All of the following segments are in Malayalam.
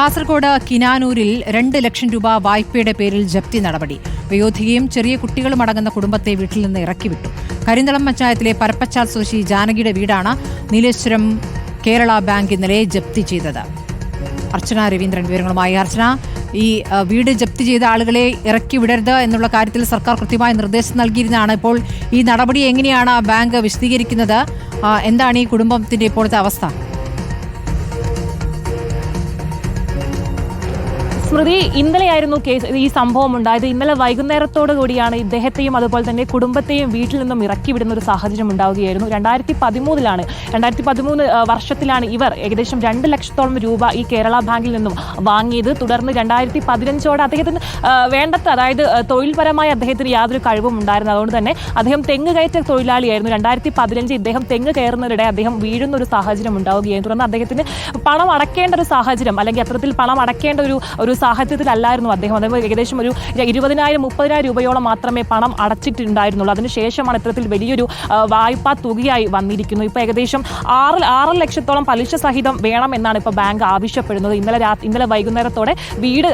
കാസർഗോഡ് കിനാനൂരിൽ രണ്ട് ലക്ഷം രൂപ വായ്പയുടെ പേരിൽ ജപ്തി നടപടി. വയോധികയും ചെറിയ കുട്ടികളും അടങ്ങുന്ന കുടുംബത്തെ വീട്ടിൽ നിന്ന് ഇറക്കിവിട്ടു. കരിന്തളം പഞ്ചായത്തിലെ പരപ്പച്ചാൽ സ്വദേശി ജാനകിയുടെ വീടാണ് നീലേശ്വരം കേരള ബാങ്ക് ഇന്നലെ ജപ്തി ചെയ്തത്. അർച്ചന രവീന്ദ്രൻ വിവരങ്ങളുമായി. അർച്ചന ഈ വീട് ജപ്തി ചെയ്ത ആളുകളെ ഇറക്കി വിടരുത് എന്നുള്ള കാര്യത്തിൽ സർക്കാർ കൃത്യമായ നിർദ്ദേശം നൽകിയിരുന്നതാണ്. ഇപ്പോൾ ഈ നടപടി എങ്ങനെയാണ് ബാങ്ക് വിശദീകരിക്കുന്നത്? എന്താണ് ഈ കുടുംബത്തിന്റെ ഇപ്പോഴത്തെ അവസ്ഥ? സ്മൃതി ഇന്നലെയായിരുന്നു കേസ് ഈ സംഭവം ഉണ്ടായത്. ഇന്നലെ വൈകുന്നേരത്തോടു കൂടിയാണ് ഇദ്ദേഹത്തെയും അതുപോലെ തന്നെ കുടുംബത്തെയും വീട്ടിൽ നിന്നും ഇറക്കി വിടുന്ന ഒരു സാഹചര്യം ഉണ്ടാവുകയായിരുന്നു. രണ്ടായിരത്തി പതിമൂന്നിലാണ് രണ്ടായിരത്തി പതിമൂന്ന് വർഷത്തിലാണ് ഇവർ ഏകദേശം രണ്ട് ലക്ഷത്തോളം രൂപ ഈ കേരള ബാങ്കിൽ നിന്നും വാങ്ങിയത്. തുടർന്ന് രണ്ടായിരത്തി പതിനഞ്ചോടെ അദ്ദേഹത്തിന് വേണ്ടത്ര അതായത് തൊഴിൽപരമായി അദ്ദേഹത്തിന് യാതൊരു കഴിവും ഉണ്ടായിരുന്നു അതുകൊണ്ട് തന്നെ അദ്ദേഹം തെങ്ങ് കയറ്റ തൊഴിലാളിയായിരുന്നു. രണ്ടായിരത്തി പതിനഞ്ച് ഇദ്ദേഹം തെങ്ങ് കയറുന്നതിനിടെ അദ്ദേഹം വീഴുന്ന ഒരു സാഹചര്യം ഉണ്ടാവുകയായിരുന്നു. തുടർന്ന് അദ്ദേഹത്തിന് പണം അടക്കേണ്ട ഒരു സാഹചര്യം അല്ലെങ്കിൽ അത്തരത്തിൽ പണം അടക്കേണ്ട ഒരു ഒരു സാഹചര്യത്തിലല്ലായിരുന്നു അദ്ദേഹം. അദ്ദേഹം ഏകദേശം ഒരു ഇരുപതിനായിരം മുപ്പതിനായിരം രൂപയോളം മാത്രമേ പണം അടച്ചിട്ടുണ്ടായിരുന്നുള്ളൂ. അതിനുശേഷമാണ് ഇത്തരത്തിൽ വലിയൊരു വായ്പാ തുകയായി വന്നിരിക്കുന്നു ഇപ്പോൾ ഏകദേശം ആറ് ആറ് ലക്ഷത്തോളം പലിശ സഹിതം വേണം എന്നാണ് ഇപ്പോൾ ബാങ്ക് ആവശ്യപ്പെടുന്നത്. ഇന്നലെ രാത്രി ഇന്നലെ വൈകുന്നേരത്തോടെ വീട്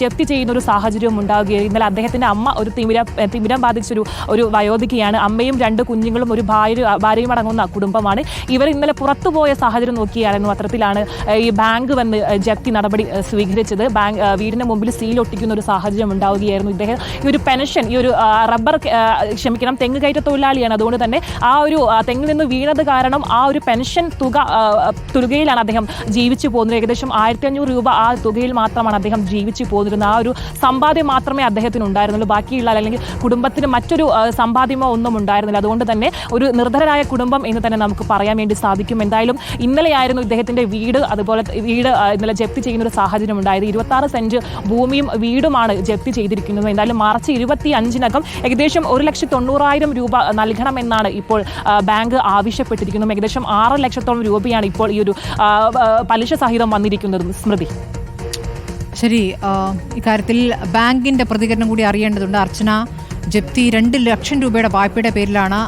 ജപ്തി ചെയ്യുന്ന ഒരു സാഹചര്യവും ഉണ്ടാവുകയും ഇന്നലെ അദ്ദേഹത്തിന്റെ അമ്മ ഒരു തിമിര തിമിരം ബാധിച്ചൊരു ഒരു വയോധികയാണ്. അമ്മയും രണ്ട് കുഞ്ഞുങ്ങളും ഒരു ഭാര്യ ഭാര്യയും അടങ്ങുന്ന കുടുംബമാണ്. ഇവർ ഇന്നലെ പുറത്തുപോയ സാഹചര്യം നോക്കിയായിരുന്നു. അത്തരത്തിലാണ് ഈ ബാങ്ക് വന്ന് ജപ്തി നടപടി സ്വീകരിച്ചത്. ബാങ്ക് വീടിന് മുമ്പിൽ സീൽ ഒട്ടിക്കുന്ന ഒരു സാഹചര്യം ഉണ്ടാവുകയായിരുന്നു. ഇദ്ദേഹം ഈ ഒരു പെൻഷൻ ഈ ഒരു റബ്ബർ ക്ഷമിക്കണം തെങ്ങ് കയറ്റ തൊഴിലാളിയാണ്. അതുകൊണ്ട് തന്നെ ആ ഒരു തെങ്ങിൽ നിന്ന് വീണത് കാരണം ആ ഒരു പെൻഷൻ തുക തുകയിലാണ് അദ്ദേഹം ജീവിച്ചു പോകുന്നത്. ഏകദേശം ആയിരത്തി അഞ്ഞൂറ് രൂപ ആ തുകയിൽ മാത്രമാണ് അദ്ദേഹം ജീവിച്ചു പോന്നിരുന്നത്. ആ ഒരു സമ്പാദ്യം മാത്രമേ അദ്ദേഹത്തിന് ഉണ്ടായിരുന്നുള്ളൂ. ബാക്കിയുള്ള അല്ലെങ്കിൽ കുടുംബത്തിന് മറ്റൊരു സമ്പാദ്യമോ ഒന്നും ഉണ്ടായിരുന്നില്ല. അതുകൊണ്ട് തന്നെ ഒരു നിർധനരായ കുടുംബം എന്ന് തന്നെ നമുക്ക് പറയാൻ വേണ്ടി സാധിക്കും. എന്തായാലും ഇന്നലെയായിരുന്നു ഇദ്ദേഹത്തിന്റെ വീട് അതുപോലെ വീട് ഇന്നലെ ജപ്തി ചെയ്യുന്ന ഒരു സാഹചര്യം ഉണ്ടായത്. ഇരുപത്തി ആറ് സെന്റ് ഭൂമിയും വീടുമാണ് ജപ്തി ചെയ്തിരിക്കുന്നത്. എന്തായാലും മാർച്ച് ഇരുപത്തി അഞ്ചിനകം ഏകദേശം ഒരു ലക്ഷത്തി തൊണ്ണൂറായിരം രൂപ നൽകണമെന്നാണ് ഇപ്പോൾ ബാങ്ക് ആവശ്യപ്പെട്ടിരിക്കുന്നത് ഏകദേശം ആറ് ലക്ഷത്തോളം രൂപയാണ് ഇപ്പോൾ ഈ ഒരു പലിശ സഹിതം വന്നിരിക്കുന്നത്. സ്മൃതി. ശരി ഇക്കാര്യത്തിൽ ബാങ്കിന്റെ പ്രതികരണം കൂടി അറിയേണ്ടതുണ്ട്. അർച്ചന ജപ്തി രണ്ട് ലക്ഷം രൂപയുടെ വായ്പയുടെ പേരിലാണ്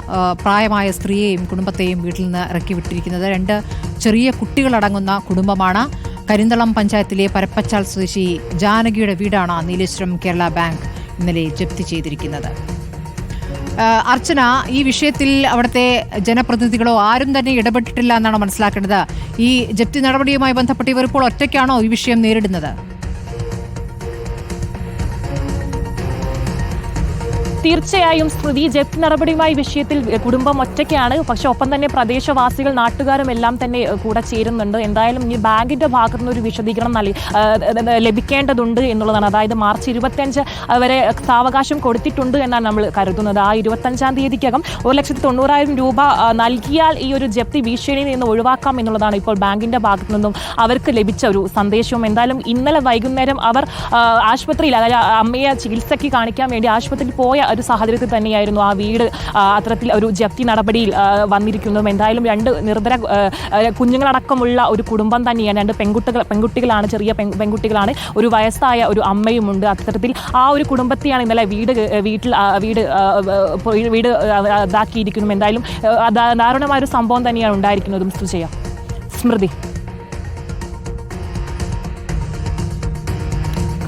പ്രായമായ സ്ത്രീയെയും കുടുംബത്തെയും വീട്ടിൽ നിന്ന് ഇറക്കി വിട്ടിരിക്കുന്നത് രണ്ട് ചെറിയ കുട്ടികളടങ്ങുന്ന കുടുംബമാണ്. കരിന്തളം പഞ്ചായത്തിലെ പരപ്പച്ചാൽ സ്വദേശി ജാനകിയുടെ വീടാണ് നീലേശ്വരം കേരള ബാങ്ക് ഇന്നലെ ജപ്തി ചെയ്തിരിക്കുന്നത്. അർച്ചന ഈ വിഷയത്തിൽ അവിടുത്തെ ജനപ്രതിനിധികളോ ആരും തന്നെ ഇടപെട്ടിട്ടില്ല എന്നാണ് മനസ്സിലാക്കേണ്ടത്. ഈ ജപ്തി നടപടിയുമായി ബന്ധപ്പെട്ട് ഇവർ ഇപ്പോൾ ഒറ്റയ്ക്കാണോ ഈ വിഷയം നേരിടുന്നത്? തീർച്ചയായും സ്മൃതി ജപ്തി നടപടിയുമായി വിഷയത്തിൽ കുടുംബം ഒറ്റയ്ക്കാണ്. പക്ഷെ ഒപ്പം തന്നെ പ്രദേശവാസികൾ നാട്ടുകാരും എല്ലാം തന്നെ കൂടെ ചേരുന്നുണ്ട്. എന്തായാലും ഈ ബാങ്കിന്റെ ഭാഗത്തു നിന്ന് ഒരു വിശദീകരണം നൽകി ലഭിക്കേണ്ടതുണ്ട് എന്നുള്ളതാണ്. അതായത് മാർച്ച് ഇരുപത്തഞ്ച് വരെ സാവകാശം കൊടുത്തിട്ടുണ്ട് എന്നാണ് നമ്മൾ കരുതുന്നത്. ആ ഇരുപത്തഞ്ചാം തീയതിക്കകം ഒരു ലക്ഷത്തി തൊണ്ണൂറായിരം രൂപ നൽകിയാൽ ഈ ഒരു ജപ്തി ഭീഷണിയിൽ നിന്ന് ഒഴിവാക്കാം എന്നുള്ളതാണ് ഇപ്പോൾ ബാങ്കിന്റെ ഭാഗത്തു നിന്നും അവർക്ക് ലഭിച്ച ഒരു സന്ദേശവും. എന്തായാലും ഇന്നലെ വൈകുന്നേരം അവർ ആശുപത്രിയിൽ അതായത് അമ്മയെ ചികിത്സയ്ക്ക് കാണിക്കാൻ വേണ്ടി ആശുപത്രിയിൽ പോയ ഒരു സാഹചര്യത്തിൽ തന്നെയായിരുന്നു ആ വീട് അത്തരത്തിൽ ഒരു ജപ്തി നടപടിയിൽ വന്നിരിക്കുന്നതും. എന്തായാലും രണ്ട് ആ, കുഞ്ഞുങ്ങളടക്കമുള്ള ഒരു കുടുംബം തന്നെയാണ്. രണ്ട് പെൺകുട്ടികൾ പെൺകുട്ടികളാണ് ചെറിയ പെൺ- പെൺകുട്ടികളാണ്. ഒരു വയസ്സായ ഒരു അമ്മയുമുണ്ട്. അത്തരത്തിൽ ആ ഒരു കുടുംബത്തെയാണ് ഇന്നലെ വീട് വീട്ടിൽ വീട് വീട് ആ, ആ, ഇതാക്കിയിരിക്കുന്നു എന്തായാലും ദാരുണമായ ഒരു സംഭവം തന്നെയാണ് ഉണ്ടായിരിക്കുന്നതും. സുജയ സ്മൃതി.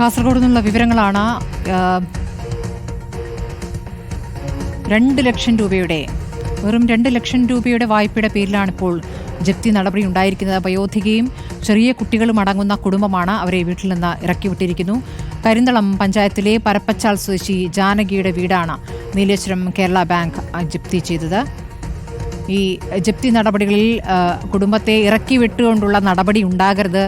കാസർഗോഡ് നിന്നുള്ള വിവരങ്ങളാണ് രണ്ട് ലക്ഷം രൂപയുടെ വെറും രണ്ട് ലക്ഷം രൂപയുടെ വായ്പയുടെ പേരിലാണ് ഇപ്പോൾ ജപ്തി നടപടി ഉണ്ടായിരിക്കുന്നത്. വയോധികയും ചെറിയ കുട്ടികളും അടങ്ങുന്ന കുടുംബമാണ് അവരെ വീട്ടിൽ നിന്ന് ഇറക്കിവിട്ടിരിക്കുന്നു. കരിന്തളം പഞ്ചായത്തിലെ പരപ്പച്ചാൽ സ്വദേശി ജാനകിയുടെ വീടാണ് നീലേശ്വരം കേരള ബാങ്ക് ജപ്തി ചെയ്തത്. ഈ ജപ്തി നടപടികളിൽ കുടുംബത്തെ ഇറക്കി വിട്ടുകൊണ്ടുള്ള നടപടി ഉണ്ടാകരുത്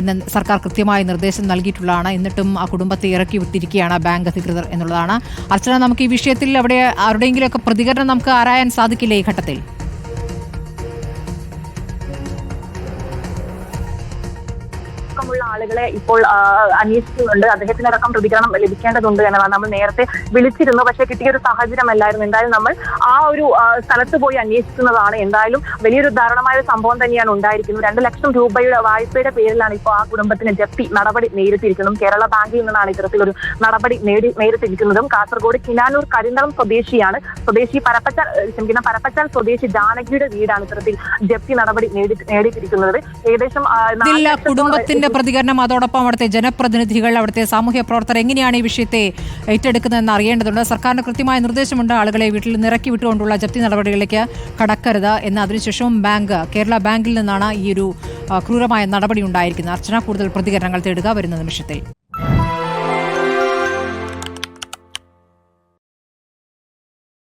എന്ന് സർക്കാർ കൃത്യമായ നിർദ്ദേശം നൽകിയിട്ടുള്ളതാണ്. എന്നിട്ടും ആ കുടുംബത്തെ ഇറക്കി വിട്ടിരിക്കുകയാണ് ബാങ്ക് അധികൃതർ എന്നുള്ളതാണ്. അർച്ചന നമുക്ക് ഈ വിഷയത്തിൽ അവിടെ ആരുടെയെങ്കിലുമൊക്കെ പ്രതികരണം നമുക്ക് ആരായാൻ സാധിക്കില്ല ഈ ഘട്ടത്തിൽ? ആളുകളെ ഇപ്പോൾ അന്വേഷിക്കുന്നുണ്ട്. അദ്ദേഹത്തിനടക്കം പ്രതികരണം ലഭിക്കേണ്ടതുണ്ട് എന്നതാണ് നമ്മൾ നേരത്തെ വിളിച്ചിരുന്നു പക്ഷേ കിട്ടിയ ഒരു സാഹചര്യമല്ലായിരുന്നു. എന്തായാലും നമ്മൾ ആ ഒരു സ്ഥലത്ത് പോയി അന്വേഷിക്കുന്നതാണ്. എന്തായാലും വലിയൊരു ദാരുണമായ ഒരു സംഭവം തന്നെയാണ് ഉണ്ടായിരിക്കുന്നത്. രണ്ട് ലക്ഷം രൂപയുടെ വായ്പയുടെ പേരിലാണ് ഇപ്പോൾ ആ കുടുംബത്തിന് ജപ്തി നടപടി നേരിട്ടിരിക്കുന്നതും. കേരള ബാങ്കിൽ നിന്നാണ് ഇത്തരത്തിലൊരു നടപടി നേടി നേരിട്ടിരിക്കുന്നതും. കാസർഗോഡ് കിനാനൂർ കരിന്തളം സ്വദേശിയാണ്. സ്വദേശി പരപ്പച്ചാൽ ക്ഷമിക്കുന്ന പരപ്പച്ച പരപ്പച്ചാൽ സ്വദേശി ജാനകിയുടെ വീടാണ് ഇത്തരത്തിൽ ജപ്തി നടപടി നേടി നേടിയിട്ടിരിക്കുന്നത് ഏകദേശം കുടുംബത്തിന്റെ ബാങ്കിന്റെ പ്രതികരണം അതോടൊപ്പം അവിടുത്തെ ജനപ്രതിനിധികൾ അവിടുത്തെ സാമൂഹ്യ പ്രവർത്തകർ എങ്ങനെയാണ് ഈ വിഷയത്തെ ഏറ്റെടുക്കുന്നതെന്ന് അറിയേണ്ടതുണ്ട്. സർക്കാരിന് കൃത്യമായ നിർദ്ദേശമുണ്ട് ആളുകളെ വീട്ടിൽ നിറക്കി വിട്ടുകൊണ്ടുള്ള ജപ്തി നടപടികളിലേക്ക് കടക്കരുത് എന്ന്. അതിനുശേഷവും ബാങ്ക് കേരള ബാങ്കിൽ നിന്നാണ് ഈ ഒരു ക്രൂരമായ നടപടി ഉണ്ടായിരിക്കുന്നത്. അർച്ചന കൂടുതൽ പ്രതികരണങ്ങൾ തേടുക. വരുന്ന നിമിഷത്തിൽ.